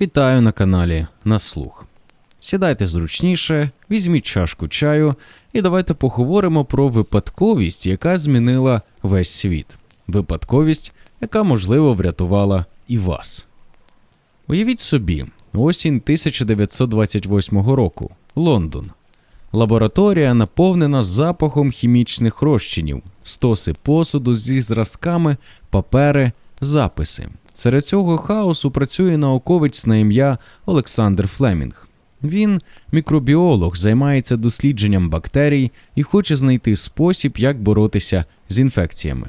Вітаю на каналі на слух. Сідайте зручніше, візьміть чашку чаю і давайте поговоримо про випадковість, яка змінила весь світ. Випадковість, яка можливо врятувала і вас. Уявіть собі, осінь 1928 року, Лондон. Лабораторія наповнена запахом хімічних розчинів, стоси посуду зі зразками, папери, записи. Серед цього хаосу працює науковець на ім'я Олександр Флемінг. Він мікробіолог, займається дослідженням бактерій і хоче знайти спосіб, як боротися з інфекціями.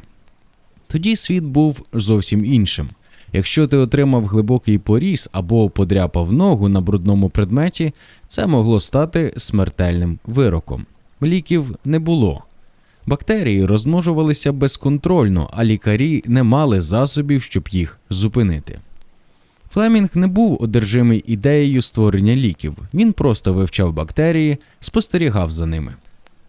Тоді світ був зовсім іншим. Якщо ти отримав глибокий поріз або подряпав ногу на брудному предметі, це могло стати смертельним вироком. Ліків не було. Бактерії розмножувалися безконтрольно, а лікарі не мали засобів, щоб їх зупинити. Флемінг не був одержимий ідеєю створення ліків, він просто вивчав бактерії, спостерігав за ними.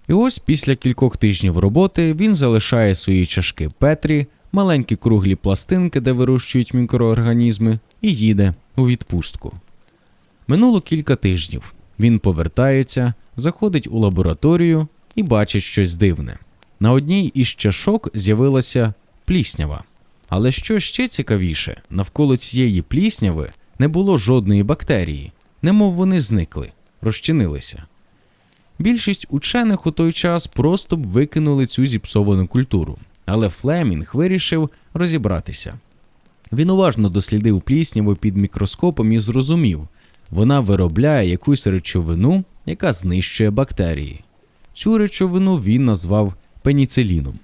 І ось після кількох тижнів роботи він залишає свої чашки Петрі, маленькі круглі пластинки, де вирощують мікроорганізми, і їде у відпустку. Минуло кілька тижнів. Він повертається, заходить у лабораторію і бачить щось дивне. На одній із чашок з'явилася пліснява. Але що ще цікавіше, навколо цієї плісняви не було жодної бактерії, немов вони зникли, розчинилися. Більшість учених у той час просто б викинули цю зіпсовану культуру, але Флемінг вирішив розібратися. Він уважно дослідив плісняву під мікроскопом і зрозумів, вона виробляє якусь речовину, яка знищує бактерії. Цю речовину він назвав пеніциліном.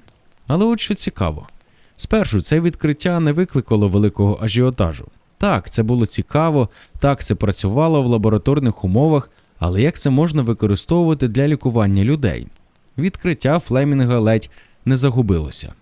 Але от що цікаво. Спершу це відкриття не викликало великого ажіотажу. Так, це було цікаво, так це працювало в лабораторних умовах, але як це можна використовувати для лікування людей? Відкриття Флемінга ледь не загубилося.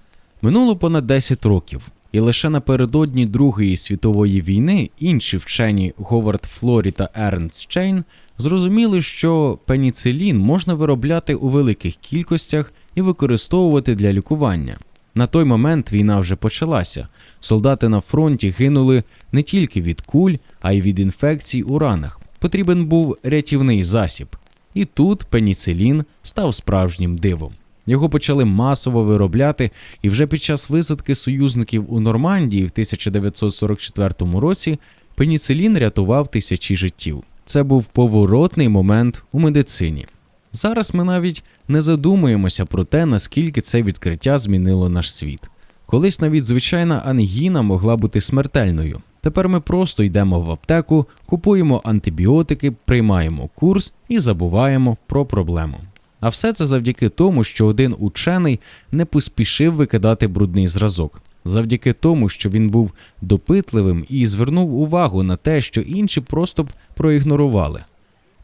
Минуло понад 10 років, і лише напередодні Другої світової війни інші вчені Говард Флорі та Ернст Чейн зрозуміли, що пеніцилін можна виробляти у великих кількостях і використовувати для лікування. На той момент війна вже почалася. Солдати на фронті гинули не тільки від куль, а й від інфекцій у ранах. Потрібен був рятівний засіб. І тут пеніцилін став справжнім дивом. Його почали масово виробляти, і вже під час висадки союзників у Нормандії в 1944 році пеніцилін рятував тисячі життів. Це був поворотний момент у медицині. Зараз ми навіть не задумуємося про те, наскільки це відкриття змінило наш світ. Колись навіть звичайна ангіна могла бути смертельною. Тепер ми просто йдемо в аптеку, купуємо антибіотики, приймаємо курс і забуваємо про проблему. А все це завдяки тому, що один учений не поспішив викидати брудний зразок, завдяки тому, що він був допитливим і звернув увагу на те, що інші просто б проігнорували.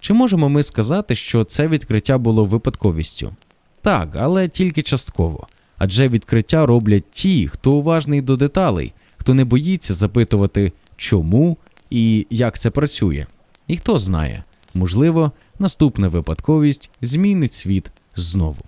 Чи можемо ми сказати, що це відкриття було випадковістю? Так, але тільки частково. Адже відкриття роблять ті, хто уважний до деталей, хто не боїться запитувати, чому і як це працює. І хто знає, можливо, наступна випадковість змінить світ знову.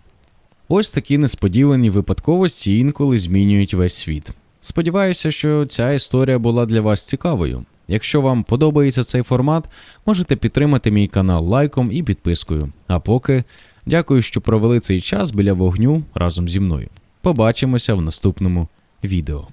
Ось такі несподівані випадковості інколи змінюють весь світ. Сподіваюся, що ця історія була для вас цікавою. Якщо вам подобається цей формат, можете підтримати мій канал лайком і підпискою. А поки дякую, що провели цей час біля вогню разом зі мною. Побачимося в наступному відео.